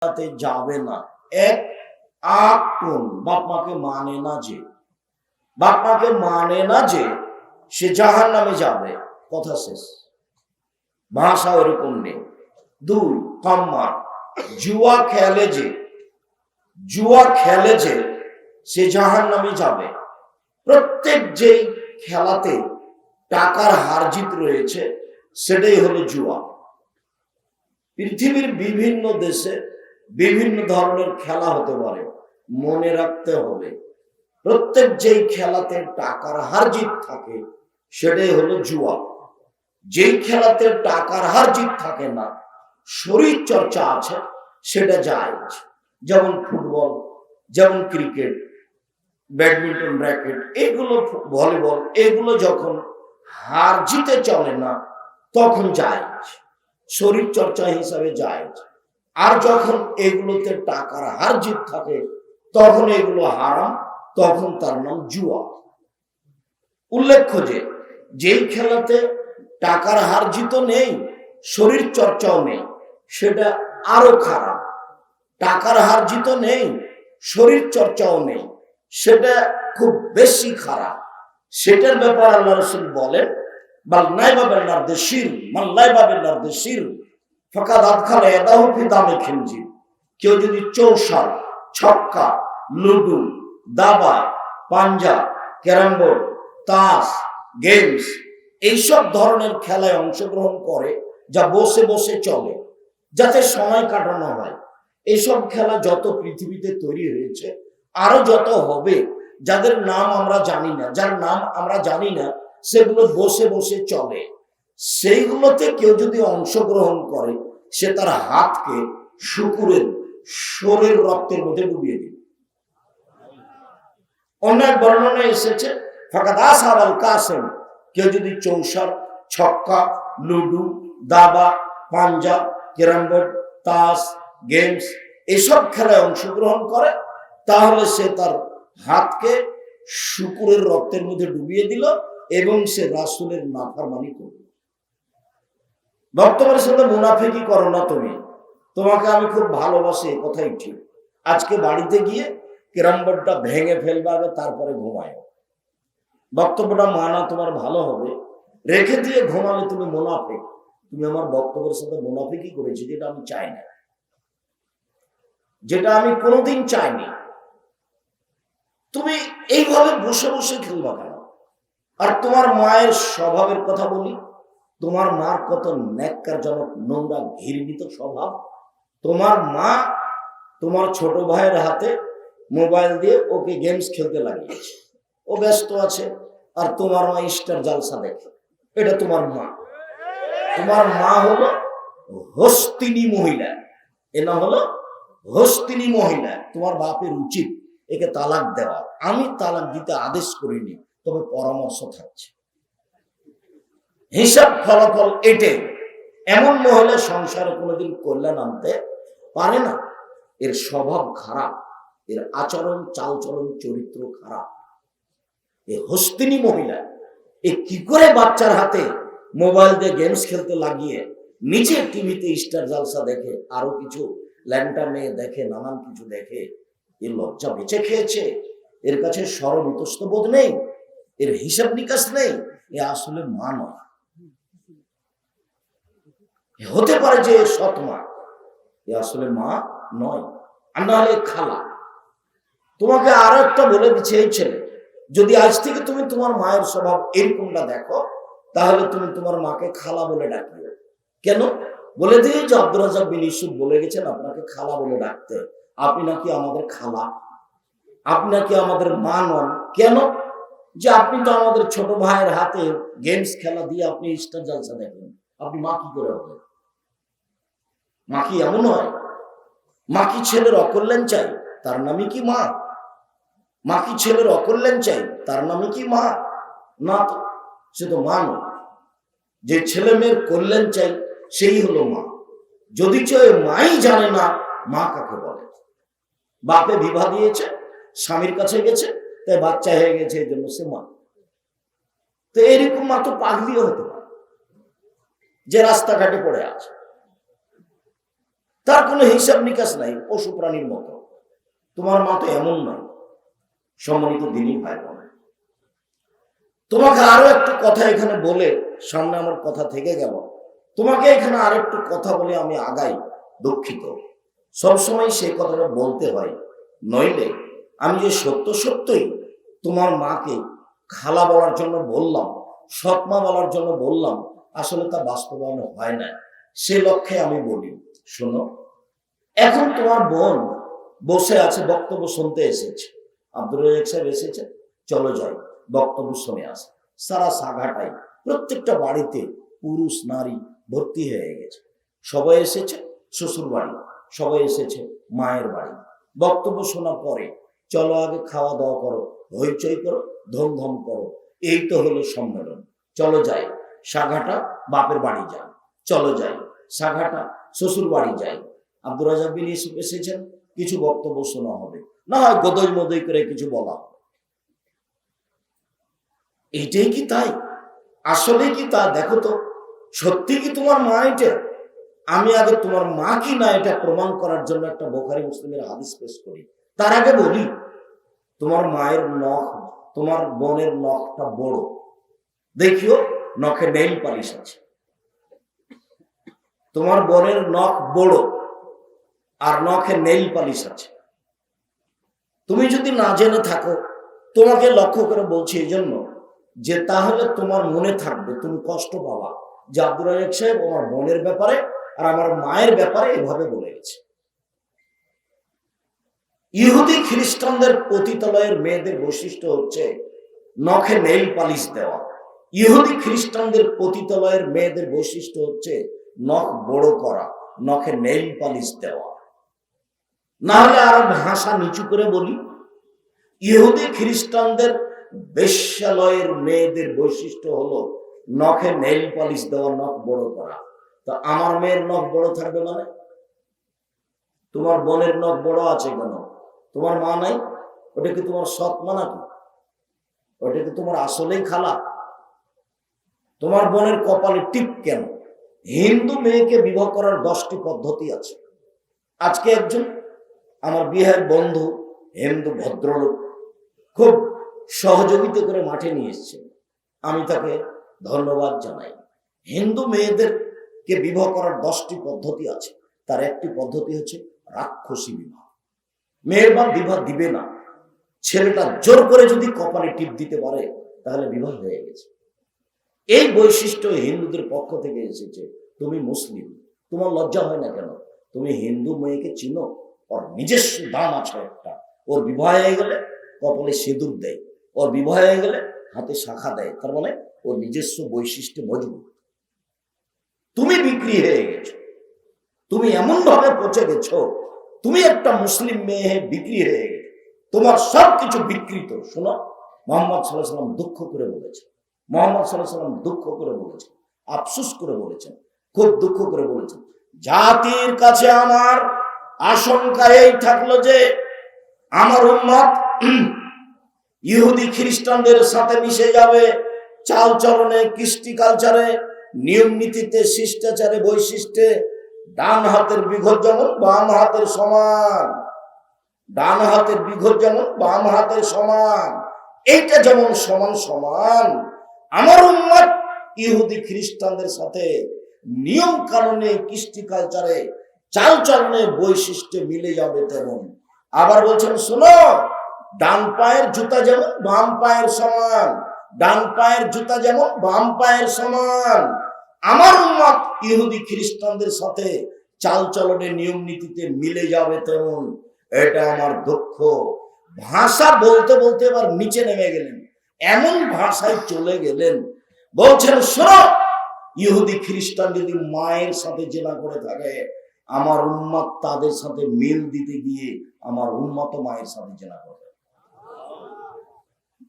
তাতে যাবে না। এক আক কোন বাপ মাকে মানে না যে। বাপ মাকে মানে না যে, সে জাহান নামে যাবে। কথা শেষ। ভাষা ওরকম নেই। দুই, কম্মা। জুয়া খেলে যে, জুয়া খেলে যে, সে জাহান নামে যাবে। প্রত্যেক যেই খেলাতে টাকার হারজিত রয়েছে, সেটাই হলো জুয়া। পৃথিবীর বিভিন্ন দেশে বিভিন্ন ধরনের খেলা হতে পারে, মনে রাখতে হবে। প্রত্যেক যেই খেলাতে টাকার হার জিত থাকে, সেটাই হলো জুয়া। যেই খেলাতে টাকার হার জিত থাকে না শরীর চর্চা আছে, সেটা যায় যেমন ফুটবল, যেমন ক্রিকেট, ব্যাডমিন্টন, র্যাকেট, এগুলো ভলিবল, এগুলো যখন হার জিতে চলে না, তখন যায় শরীর চর্চা হিসাবে যায় আর যখন এগুলোতে টাকার হার জিত থাকে, তখন এগুলো হারাম, তখন তার নাম জুয়া। উল্লেখ্য যে, যেই খেলাতে টাকার হার জিত নেই, শরীর চর্চাও নেই, সেটা আরও খারাপ। টাকার হার জিত নেই, শরীর চর্চাও নেই, সেটা খুব বেশি খারাপ। সেটার ব্যাপারে আল্লাহ রসুল বলেন, বাল নাইবা বেল্লার দেশির মাল্লাইবা বেল্লার দেশির ফাঁকা দাঁত খালে এদাহ ফি দামে খিনজি কেউ যদি চৌসার ছক্কা, লুডু, দাবা, পাঞ্জা ক্যারাম বোর্ড তাস, গেমস এইসব ধরনের খেলায় অংশগ্রহণ করে, যা বসে বসে চলে, যাতে সময় কাটানো হয়। এইসব খেলা যত পৃথিবীতে তৈরি হয়েছে, আরও যত হবে, যাদের নাম আমরা জানি না, যার নাম আমরা জানি না, সেগুলো বসে বসে চলে। সেইগুলোতে কেউ যদি অংশগ্রহণ করে, সে তার হাতকে শুকুরের, শরীর রক্তের মধ্যে ডুবিয়ে দিবে। অনেক বর্ণনা এসেছে ফাঁকা দাস আল কাসেম, কেউ যদি চৌসার, ছক্কা, লুডু, দাবা, পাঞ্জা ক্যারাম বোর্ড তাস, গেমস এসব খেলায় অংশগ্রহণ করে, তাহলে সে তার হাতকে শুকুরের রক্তের মধ্যে ডুবিয়ে দিল এবং সে রাসুলের নাফারমানি করল। বর্তমানের সাথে মুনাফিকি করো না তুমি। তোমাকে আমি খুব ভালোবাসি কথাই ঠিক। আজকে বাড়িতে গিয়ে ক্যারাম বোর্ডটা ভেঙে ফেলবে তারপরে ঘুমায়। বক্তব্যটা মানা তোমার ভালো হবে। রেখে দিয়ে ঘুমালে তুমি মুনাফিক। তুমি আমার বক্তব্যের সাথে মুনাফিকই করেছি, যেটা আমি চাই না। যেটা আমি কোনোদিন চাইনি। তুমি এইভাবে বসে বসে খেলবা কেন? আর তোমার মায়ের স্বভাবের কথা বলি। তোমার মার কত ন্যাক্কারজনক নোংরা ঘৃণিত স্বভাব? তোমার মা তোমার ছোট ভাইয়ের হাতে মোবাইল দিয়ে ওকে গেমস খেলতে লাগিয়েছে। ও ব্যস্ত আছে, আর তোমার মা স্টার জালসা দেখে। এটা তোমার মা। তোমার মা হলো হস্তিনী মহিলা। এ নাম হলো হস্তিনী মহিলা। তোমার বাপের উচিত একে তালাক দেওয়া। আমি তালাক দিতে আদেশ করিনি, তবে পরামর্শ থাকছে। হিসাব ফলাফল এটে। এমন মহিলা সংসার কোনোদিন কল্যাণ আনতে পারে না। এর স্বভাব খারাপ, এর আচরণ, চালচলন, চরিত্র খারাপ। এ হস্তিনী মহিলা, এ কি করে বাচ্চার হাতে মোবাইল দিয়ে গেমস খেলতে লাগিয়ে নিচে টিভিতে স্টার জালসা দেখে, আরও কিছু ল্যান্টার মেয়ে দেখে, নানান কিছু দেখে এর লজ্জা বেঁচে খেয়েছে। এর কাছে সরব ইতস্ত বোধ নেই, এর হিসাব নিকাশ নেই, এ আসলে মা নয়। এ হতে পারে যে সৎ মা। এ আসলে মা নয়, আর না হলে খালা। তোমাকে আরও একটা বলে দিচ্ছে এই ছেলে, যদি আজ থেকে তুমি তোমার মায়ের স্বভাব এরকমটা দেখো, তাহলে তুমি তোমার মাকে খালা বলে ডাকিও। কেন? বলে দিয়ে যে আব্দুল রাজাক বিন ইসুফ বলে গেছেন আপনাকে খালা বলে ডাকতে। আপনি নাকি আমাদের খালা? আপনি নাকি আমাদের মা নন? কেন? যে আপনি তো আমাদের ছোট ভাইয়ের হাতে গেমস খেলা দিয়ে আপনি স্টার জালসা দেখেন। আপনি মা কি করে হবে মা কি এমন হয় মা কি ছেলের অকল্যাণ চাই, তার নামই কি মা? মা কি ছেলের অকল্যাণ চাই, তার নামে কি মা? না তো, সে তো মা নয়। যে ছেলে মেয়ের কল্যাণ চাই, সেই হলো মা। যদি চেয়ে মাই জানে না, মা কাকে বলে? বাপে বিবাহ দিয়েছে, স্বামীর কাছে গেছে, তাই বাচ্চা হয়ে গেছে, এই জন্য সে মা। তো এরকম মা তো পাগলিও হতে পারে। যে রাস্তাঘাটে পড়ে আছে। তার কোনো হিসাব নিকাশ নাই, পশু প্রাণীর মতো। তোমার মা তো এমন নয়, সম্মানিত দিনই ভাই তোমাকে আরও একটু কথা এখানে বলে, সামনে আমার কথা থেকে গেল। তোমাকে এখানে আর একটু কথা বলে আমি আগাই, দুঃখিত। সবসময় সেই কথাটা বলতে হয়। নইলে আমি যে সত্য সত্যই তোমার মাকে খালা বলার জন্য বললাম, সৎমা বলার জন্য বললাম, আসলে তা বাস্তবায়ন হয় না। সে লক্ষ্যে আমি বলি, শোনো এখন তোমার বোন বসে আছে, বক্তব্য শুনতে এসেছে। আব্দুল রাজাক সাহেব এসেছে, চলো যাই, বক্তব্য শুনে আসে। সারা সাঘাটাই, প্রত্যেকটা বাড়িতে পুরুষ, নারী ভর্তি হয়ে গেছে। সবাই এসেছে, শ্বশুর বাড়ি, সবাই এসেছে, মায়ের বাড়ি। বক্তব্য শোনার পরে, চলো আগে খাওয়া দাওয়া করো, হইচই করো, ধমধম করো। এই তো হলো সম্মেলন। চলো যাই, সাঘাটা বাপের বাড়ি যাই। চলো যাই, সাঘাটা শ্বশুর বাড়ি যাই। আব্দুর রাজাক বিন ইউসুফ এসেছেন, কিছু বক্তব্য শোনা হবে। না হয় গদই মদই করে কিছু বলা হবে। এইটাই কি তাই? আসলে কি তা? দেখো তো, সত্যি কি তোমার মা এটা? আমি আগে তোমার মা কি না এটা প্রমাণ করার জন্য একটা বোখারি মুসলিমের হাদিস পেশ করি। তার আগে বলি, তোমার মায়ের নখ, তোমার বোনের নখটা বড়। দেখিও, নখে নেইল পালিশ আছে। তোমার বোনের নখ বড়। আর নখে নেইল পালিশ আছে। তুমি যদি না জেনে থাকো, তোমাকে লক্ষ্য করে বলছি এই জন্য যে তাহলে তোমার মনে থাকবে, তুমি কষ্ট পাবা। যে আব্দুর রাজাক সাহেব আমার বোনের ব্যাপারে আর আমার মায়ের ব্যাপারে এভাবে বলে গেছে। ইহুদি খ্রিস্টানদের পতিতালয়ের মেয়েদের বৈশিষ্ট্য হচ্ছে নখে নেইল পালিশ দেওয়া। ইহুদি খ্রিস্টানদের পতিতালয়ের মেয়েদের বৈশিষ্ট্য হচ্ছে নখ বড় করা, নখে নেইল পালিশ দেওয়া। না হলে আরও ভাষা নিচু করে বলি। ইহুদি খ্রিস্টানদের বেশ্যালয়ের মেয়েদের বৈশিষ্ট্য হলো নখে নেইল পালিশ দেওয়া, নখ বড় করা। তো আমার মেয়ের নখ বড় থাকবে মানে? তোমার বোনের নখ বড় আছে কেন? তোমার মা নাই? ওটা কি তোমার সৎ মা নাকি? ওটা কি তোমার আসলেই খালা? তোমার বোনের কপালে টিপ কেন? হিন্দু মেয়েকে বিবাহ করার দশটি পদ্ধতি আছে। আজকে একজন আমার বিহার বন্ধু হিন্দু ভদ্রলোক খুব সহযোগিতা করে মাঠে নিয়ে এসছেন আমি তাকে ধন্যবাদ জানাই। হিন্দু মেয়েদেরকে বিবাহ করার দশটি পদ্ধতি আছে। তার একটি পদ্ধতি হচ্ছে রাক্ষসী বিবাহ। মেয়ের বা বিবাহ দিবে না। ছেলেটা জোর করে যদি কপালে টিপ দিতে পারে, তাহলে বিবাহ হয়ে গেছে। এই বৈশিষ্ট্য হিন্দুদের পক্ষ থেকে এসেছে। তুমি মুসলিম, তোমার লজ্জা হয় না কেন? তুমি হিন্দু মেয়েকে চিনো? ওর নিজস্ব দাম আছে একটা। ওর বিবাহ হয়ে গেলে কপালে সিঁদুর দেয়। ওর বিবাহ হয়ে গেলে হাতে শাখা দেয়। তার মানে ওর নিজস্ব বৈশিষ্ট্য মজবুত। তুমি বিক্রি হয়ে গেছো। তুমি এমন ভাবে পচে গেছো। তুমি একটা মুসলিম মেয়ে বিক্রি হয়ে গেছো। তোমার সব কিছু বিকৃত। শোনো, মোহাম্মদ সাল্লাহ সাল্লাম দুঃখ করে বলেছে মোহাম্মদ সাল্লাহ সাল্লাম দুঃখ করে বলেছেন। আফসুস করে বলেছেন। খুব দুঃখ করে বলেছেন। জাতির কাছে আমার আশঙ্কা এই থাকল যে আমার উন্মত ইহুদি খ্রিস্টানদের সাথে মিশে যাবে চাল চলনে কৃষ্টি কালচারে নিয়ম নীতিতে শিষ্টাচারে, বৈশিষ্ট্যে, ডান হাতের বিঘর যেমন বাম হাতের সমান। ডান হাতের বিঘর যেমন বাম হাতের সমান। এইটা যেমন সমান সমান, আমার উন্মত ইহুদি খ্রিস্টানদের সাথে নিয়ম কানুনে কৃষ্টি কালচারে চাল চলনে বৈশিষ্ট্যে মিলে যাবে তেমন। আবার বলছেন, শোনো, ডান পায়ের জুতা যেমন বাম পায়ের সমান, ডান পায়ের জুতা যেমন বাম পায়ের সমান। আমার উন্মত ইহুদি খ্রিস্টানদের সাথে চাল চলনে নিয়ম নীতিতে মিলে যাবে তেমন। এটা আমার দুঃখ। ভাষা বলতে বলতে এবার নিচে নেমে গেলেন। এমন ভাষায় চলে গেলেন। বলছেন, শোনো, ইহুদি খ্রিস্টান যদি মায়ের সাথে জেনা করে থাকে আমার উন্মত তাদের সাথে মিল দিতে গিয়ে আমার উন্মত মায়ের সাথে জেনা করে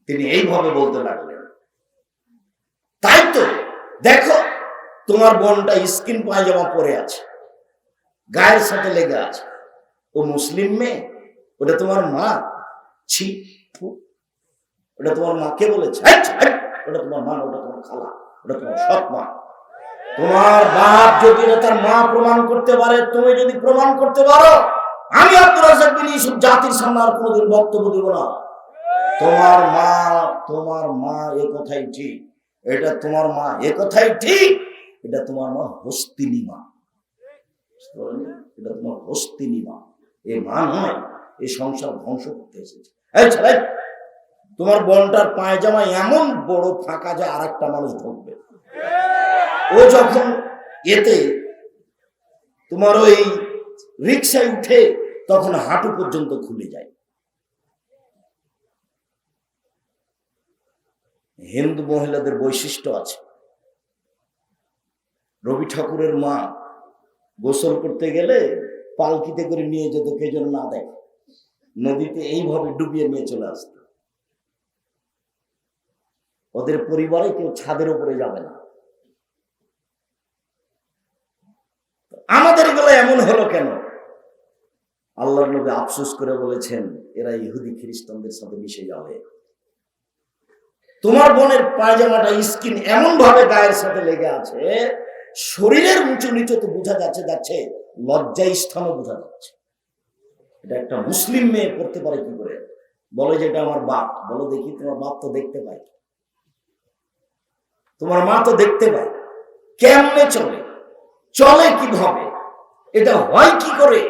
তিনি এইভাবে বলতে লাগলেন। তাই তো, দেখো, তোমার বোনটা স্কিন পায়জামা পরে আছে, গায়ের সাথে লেগে আছে। ও মুসলিম মেয়ে, ওটা তোমার মা? ছি ওটা তোমার মা কে বলেছে। ওটা তোমার মা, ওটা তোমার খালা, ওটা তোমার সৎ মা। তোমার বাপ যদি এটা তার মা প্রমাণ করতে পারে, তুমি যদি প্রমাণ করতে পারো, আমি আব্দুল রাজাক বিন ইউসুফ জাতির সামনে আর কোনোদিন বক্তব্য দিব না। তোমার মা তোমার মা এ কথাই ঠিক। এটা তোমার মা এ কথাই ঠিক। এটা তোমার মা হস্তিনী মা? এটা তোমার হস্তিনী মা। এ মা নয় এই সংসার ধ্বংস করতে এসেছে। তোমার বোনটার পায়জামা এমন বড় ফাঁকা যে আর একটা মানুষ ঢুকবে। ও যখন এতে তোমার ওই রিক্সায় উঠে তখন হাঁটু পর্যন্ত খুলে যায়। হিন্দু মহিলাদের বৈশিষ্ট্য আছে। রবি ঠাকুরের মা গোসল করতে গেলে পালকিতে করে নিয়ে যেত, কে যেন না দেখে। নদীতে এইভাবে ডুবিয়ে নিয়ে চলে আসতো। ওদের পরিবারে কেউ ছাদের উপরে যাবে না আমাদের এগুলো এমন হলো কেন? আল্লাহ নবী আফসোস করে বলেছেন, এরা ইহুদি খ্রিস্টানদের সাথে মিশে যাবে। তোমার বোনের পায়জামাটা স্কিন এমন ভাবে গায়ের সাথে লেগে আছে, শরীরের উঁচু নিচু তো বোঝা যাচ্ছে যাচ্ছে লজ্জা স্থানও বোঝা যাচ্ছে। এটা একটা মুসলিম মেয়ে করতে পারে কি করে? বলে যে এটা আমার বাপ। বলো দেখি তোমার বাপ তো দেখতে পায়। তোমার মা তো দেখতে পায়। কেমনে চলে? চলে কীভাবে? এটা হয় কি করে?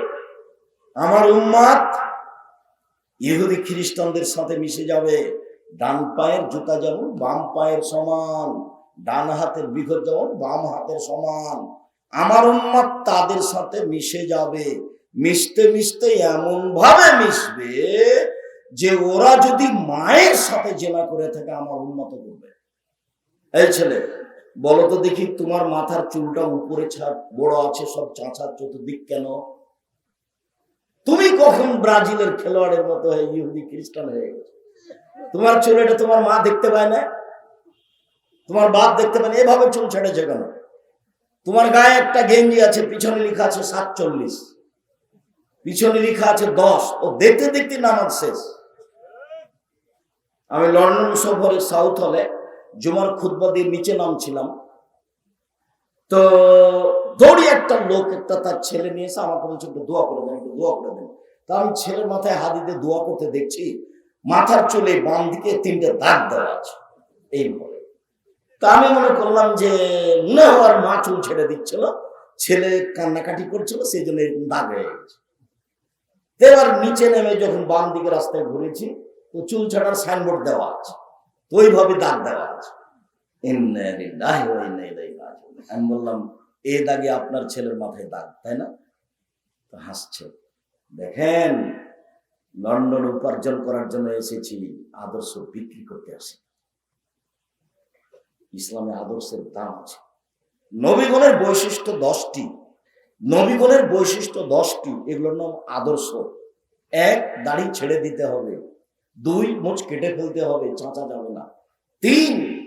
আমার উম্মাদ ইহুদি খ্রিস্টানদের সাথে মিশে যাবে। ডান পায়ের জুতা যেমন, বাম পায়ের সমান। ডান হাতের বিঘত যেমন, বাম হাতের সমান। আমার উম্মাদ তাদের সাথে মিশে যাবে। মিশতে মিশতে এমন ভাবে মিশবে যে ওরা যদি মায়ের সাথে জেনা করে থাকে, আমার উন্নত করবে। এই ছেলে বলো তো দেখি তোমার মাথার চুলটা উপরে ছাড়, বড় আছে, সব চাঁচার চতুর্দিক কেন? তুমি কখন ব্রাজিলের খেলোয়াড়ের মতো হয়ে ইহুদি খ্রিস্টান হয়ে গেছো? তোমার চুল এটা তোমার মা দেখতে পায় না? তোমার বাপ দেখতে পায় না? এভাবে চুল ছেড়েছে কেন? তোমার গায়ে একটা গেঞ্জি আছে, পিছনে লেখা আছে সাতচল্লিশ। পিছনে লেখা আছে দশ। ও দেখতে দেখতে নামাজ শেষ। আমি লন্ডন সফরে সাউথ হলে জুমার খুদ্া দিয়ে নিচে নামছিলাম। তো দৌড়ি একটা লোক, একটা তার ছেলে নিয়ে এসে আমাকে বলছে, একটু দোয়া করে দেন, একটু দোয়া করে দেন। তা আমি ছেলের মাথায় হাত দিতে দোয়া করতে দেখছি, মাথার চুলে বাম দিকে তিনটে দাগ দেওয়া আছে, এই বলে। তা আমি মনে করলাম যে মনে হওয়ার মা চুল ছেড়ে দিচ্ছিল, ছেলে কান্নাকাটি করছিল, সেই জন্য এরকম দাগ হয়ে গেছে। এবার নিচে নেমে যখন বাম দিকে রাস্তায় ঘুরেছি, তো চুল ছাড়ার সাইনবোর্ড দেওয়া আছে। ওইভাবে দাগ দেওয়া আছে। আমি বললাম এই দাগে আপনার ছেলের মাথায় দাগ, তাই না? তো হাসছে। দেখেন, লন্ডন উপার্জন করার জন্য এসেছি, আদর্শ বিক্রি করতে আসি। ইসলামে আদর্শের দাম আছে। নবীগণের বৈশিষ্ট্য দশটি। নবীগণের বৈশিষ্ট্য দশটি। এগুলোর নাম আদর্শ। এক, দাড়ি ছেড়ে দিতে হবে। দুই মোচ কেটে ফেলতে হবে, চাঁচা যাবে না। তিন,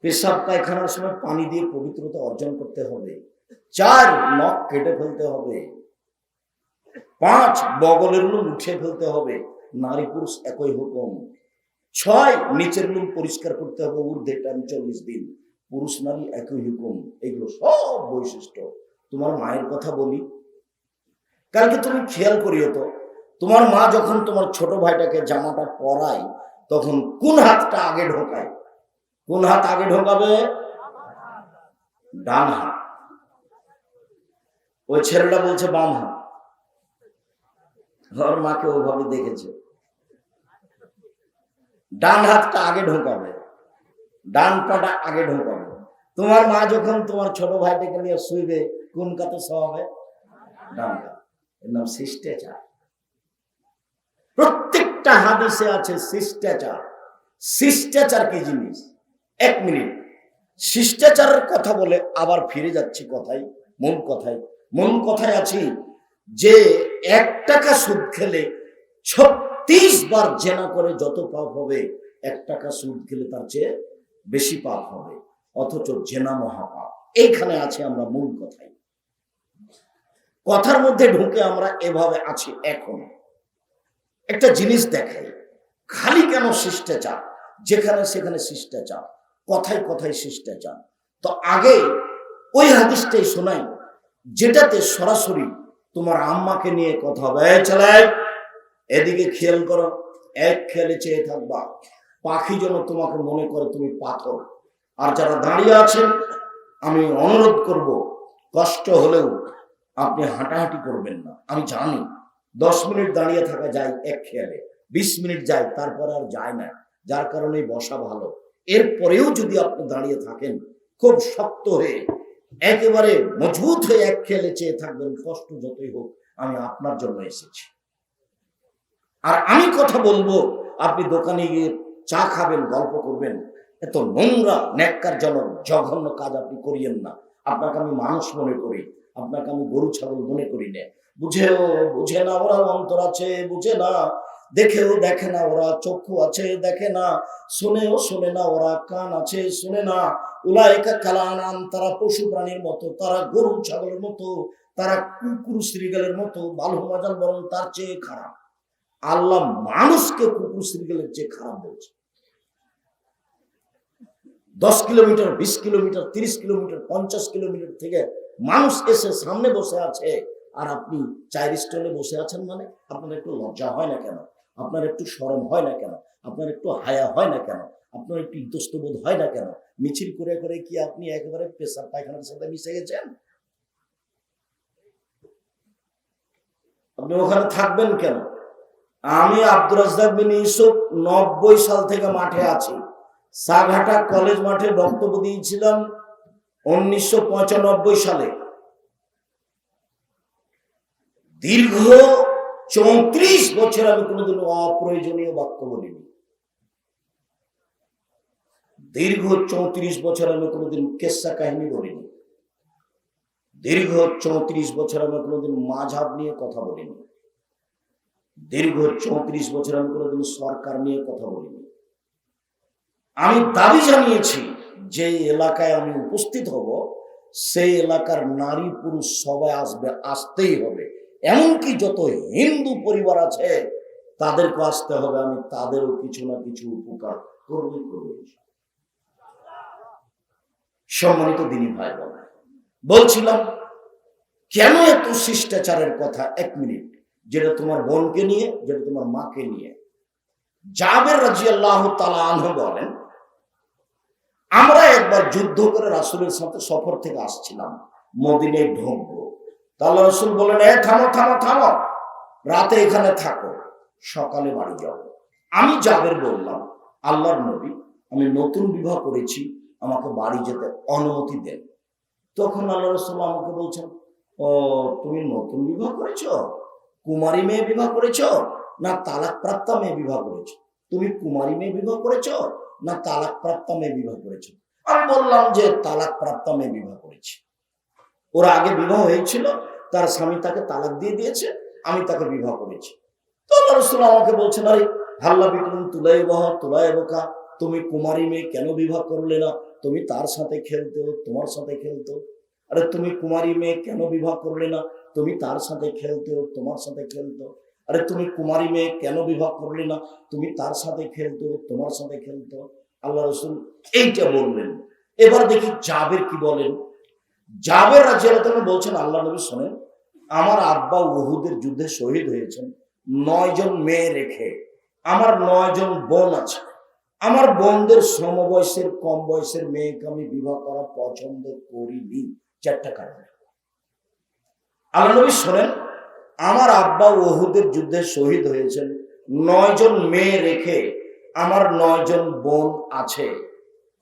পেশাব পায়খানার সময় পানি দিয়ে পবিত্রতা অর্জন করতে হবে। চার, নখ কেটে ফেলতে হবে। পাঁচ, বগলের লুম উঠে ফেলতে হবে। নারী পুরুষ একই হুকুম। ছয়, নিচের লুম পরিষ্কার করতে হবে ঊর্ধ্বে টান চল্লিশ দিন। পুরুষ নারী একই হুকুম। এগুলো সব বৈশিষ্ট্য। তোমার মায়ের কথা বলি। কালকে তুমি খেয়াল করিও তো তোমার মা যখন তোমার ছোট ভাইটাকে জামাটা পরায়, তখন কোন হাতটা আগে ঢোকায়? কোন হাত আগে ঢোকাবে? ডান হাত। ওই ছেলেটা বলছে, বাম হাত। ওর মাকে ওভাবে দেখেছে। ডান হাতটা আগে ঢোকাবে। ডান পাটা আগে ঢোকাবে। তোমার মা যখন তোমার ছোট ভাইটাকে নিয়ে শুইবে, কোন কাতে শোয়াবে? ডান কাত। এর নাম শিষ্টাচার। প্রত্যেকটা হাদিসে আছে শিষ্টাচার। শিষ্টাচার কি জিনিস? এক মিনিট। শিষ্টাচারের কথা বলে আবার ফিরে যাচ্ছি কথাই মূল কথাই মূল কথায় আছি যে এক টাকা সুদ খেলে ছত্রিশ বার জেনা করে যত পাপ হবে, এক টাকা সুদ খেলে তার চেয়ে বেশি পাপ হবে, অথচ জেনা মহাপাপ। এইখানে আছে আমরা মূল কথাই কথার মধ্যে ঢুকে আমরা এভাবে আছি এখন। একটা জিনিস দেখাই খালি কেন শিষ্টাচার? যেখানে সেখানে শিষ্টাচার, কথায় কথায় শিষ্টাচার। তো আগে ওই হাদিসটাই শোনাই, যেটাতে সরাসরি তোমার আম্মাকে নিয়ে কথা হবে চালায় এদিকে খেয়াল করো, এক খেয়ালে চেয়ে থাকবা। পাখি যেন তোমাকে মনে করে তুমি পাথর। আর যারা দাঁড়িয়ে আছেন, আমি অনুরোধ করব, কষ্ট হলেও আপনি হাঁটাহাঁটি করবেন না। আমি জানি দশ মিনিট দাঁড়িয়ে থাকা যায় এক খেয়ালে, বিশ মিনিট যায়, তারপর আর যায় না, যার কারণে বসা ভালো। এরপরেও যদি আপনি দাঁড়িয়ে থাকেন, খুব শক্ত হয়ে, একেবারে মজবুত হয়ে এক খেয়ালে চেয়ে থাকবেন, কষ্ট যতই হোক, আমি আপনার জন্য এসেছি। আর আমি কথা বলব, আপনি দোকানে গিয়ে চা খাবেন, গল্প করবেন, এত নোংরা, ন্যাক্কারজনক, জঘন্য কাজ আপনি করিয়েন না। আপনাকে আমি মানুষ মনে করি, আপনাকে আমি গরু, ছাগল মনে করি না। বুঝেও বুঝে না ওরা অন্তর আছে, বুঝে না। দেখেও দেখে না ওরা, চক্ষু আছে, দেখে না। শুনেও শুনে না ওরা, কান আছে, শুনে না। উলায়কা কালানান, তারা পশু প্রাণীর মতো, তারা গরু, ছাগলের মতো, তারা কুকুর শ্রীগালের মতো বালু মাজাল বরং তার চেয়ে খারাপ। আল্লাহ মানুষকে কুকুর শ্রীগালের চেয়ে খারাপ বলছে। দশ কিলোমিটার, বিশ কিলোমিটার, তিরিশ কিলোমিটার, পঞ্চাশ কিলোমিটার থেকে মানুষ এসে সামনে বসে আছে। আর আপনি চায়ের স্টলে বসে আছেন মানে আপনার একটু লজ্জা হয় না কেন? আপনার একটু সরম হয় না কেন? আপনার একটু হায়া হয় না কেন? আপনার একটু ইতস্তবোধ হয় না কেন? মিছিল করে করে কি আপনি একেবারে পেশাব পায়খানার সাথে মিশে গেছেন? আপনি ওখানে থাকবেন কেন? আমি আব্দুর রাজ্জাক বিন ইউসুফ নব্বই সাল থেকে মাঠে আছি। সাঘাটা কলেজ মাঠে বক্তব্য দিয়েছিলাম উনিশশো পঁচানব্বই সালে। দীর্ঘ চৌত্রিশ বছর আমি কোনোদিন অপ্রয়োজনীয় বাক্য বলিনি দীর্ঘ চৌত্রিশ বছর আমি কোনোদিন কেসা কাহিনী বলিনি। দীর্ঘ চৌত্রিশ বছর আমি কোনোদিন মাঝাব নিয়ে কথা বলিনি। দীর্ঘ চৌত্রিশ বছর আমি কোনোদিন সরকার নিয়ে কথা বলিনি। আমি দাবি জানিয়েছি যে এলাকায় আমি উপস্থিত হব, সেই এলাকার নারী পুরুষ সবাই আসবে, আসতেই হবে। এমনকি যত হিন্দু পরিবার আছে, তাদেরকে আসতে হবে, আমি তাদেরও কিছু না কিছু উপকার করবই করব সম্মানিত দিনী ভাই বলছিলাম, কেন এত শিষ্টাচারের কথা এক মিনিট? যেটা তোমার বোনকে নিয়ে, যেটা তোমার মাকে নিয়ে। জাবের রাজি আল্লাহ বলেন, আমরা একবার যুদ্ধ করে রাসুলের সাথে সফর থেকে আসছিলাম, মদিনায় ঢুকবো। তাহলে রসুল বলেন এ, থামো থামো থামো। রাতে এখানে থাকো। সকালে বাড়ি যাও। আমি জাবের বললাম, আল্লাহর নবী, আমি নতুন বিবাহ করেছি, আমাকে বাড়ি যেতে অনুমতি দেন। তখন আল্লাহ রসুল আমাকে বলছেন, ও, তুমি নতুন বিবাহ করেছ? কুমারী মেয়ে বিবাহ করেছ? না তালাক প্রাপ্তা মেয়ে বিবাহ করেছ? তুমি কুমারী মেয়ে বিবাহ করেছ? না তালাক প্রাপ্তা মেয়ে বিবাহ করেছ? আমি বললাম যে তালাক প্রাপ্তা মেয়ে বিবাহ করেছি। ওরা আগে বিবাহ হয়েছিল, তার স্বামী তাকে তালাক দিয়ে দিয়েছে, আমি তাকে বিবাহ করেছি। তো আল্লাহ রসুল আমাকে বলছেন, আরে, হাল্লা বিক্রম তুলাই বহ তুলাই বোকা তুমি কুমারী মেয়ে কেন বিবাহ করলে না? তুমি তার সাথে খেলতো, তোমার সাথে খেলতো। আরে, তুমি কুমারী মেয়ে কেন বিবাহ করলে না? তুমি তার সাথে খেলতে, তোমার সাথে খেলতো। আরে, তুমি কুমারী মেয়ে কেন বিবাহ করলে না? তুমি তার সাথে খেলতো, তোমার সাথে খেলতো। আল্লাহ রসুল এইটা বললেন। এবার দেখি জাবের কি বলেন। জাবের রাজিয়াল বলছেন, আল্লাহ নবী শোনেন, আমার আব্বা উহুদের যুদ্ধে শহীদ হয়েছেন, নয় জন মেয়ে রেখে, আমার নয় জন বোন আছে। আমার বোনদের সমবয়সের কম বয়সের মেয়েকে আমি বিবাহ করা পছন্দ করিনি, চারটা কারণে। আল্লাহ নবী শোনেন, আমার আব্বা ওহুদের যুদ্ধে শহীদ হয়েছেন, নয় জন মেয়ে রেখে আমার নয় জন বোন আছে।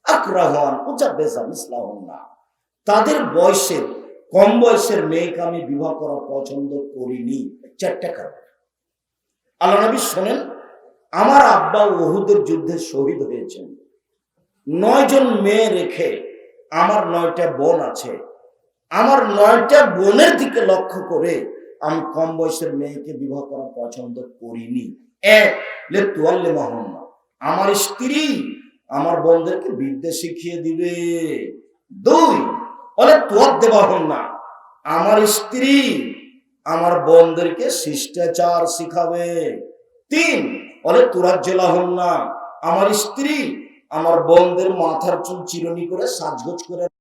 আক্রাহন উজা বেজাম ইসলাম না তাদের বয়সের কম বয়সের মেয়েকে আমি বিবাহ করা পছন্দ করিনি। চারটা কারণ। আল্লাহ নবী শোনেন, আমার আব্বা ওহুদের যুদ্ধে শহীদ হয়েছেন। নয় জন মেয়ে রেখে আমার নয়টা বোন আছে। আমার নয়টা বোনের দিকে লক্ষ্য করে আমি কম বয়সের মেয়েকে বিবাহ করা পছন্দ করিনি। এক, লে আমার স্ত্রী আমার বোনদেরকে বিদ্যা শিখিয়ে দিবে। দুই বলে তোয়ার দেওয়া হন না। আমার স্ত্রী আমার বোনদেরকে শিষ্টাচার শিখাবে। তিন, বলে তোরার জেলা হন না। আমার স্ত্রী আমার বোনদের মাথার চুল চিরনি করে সাজগোজ করে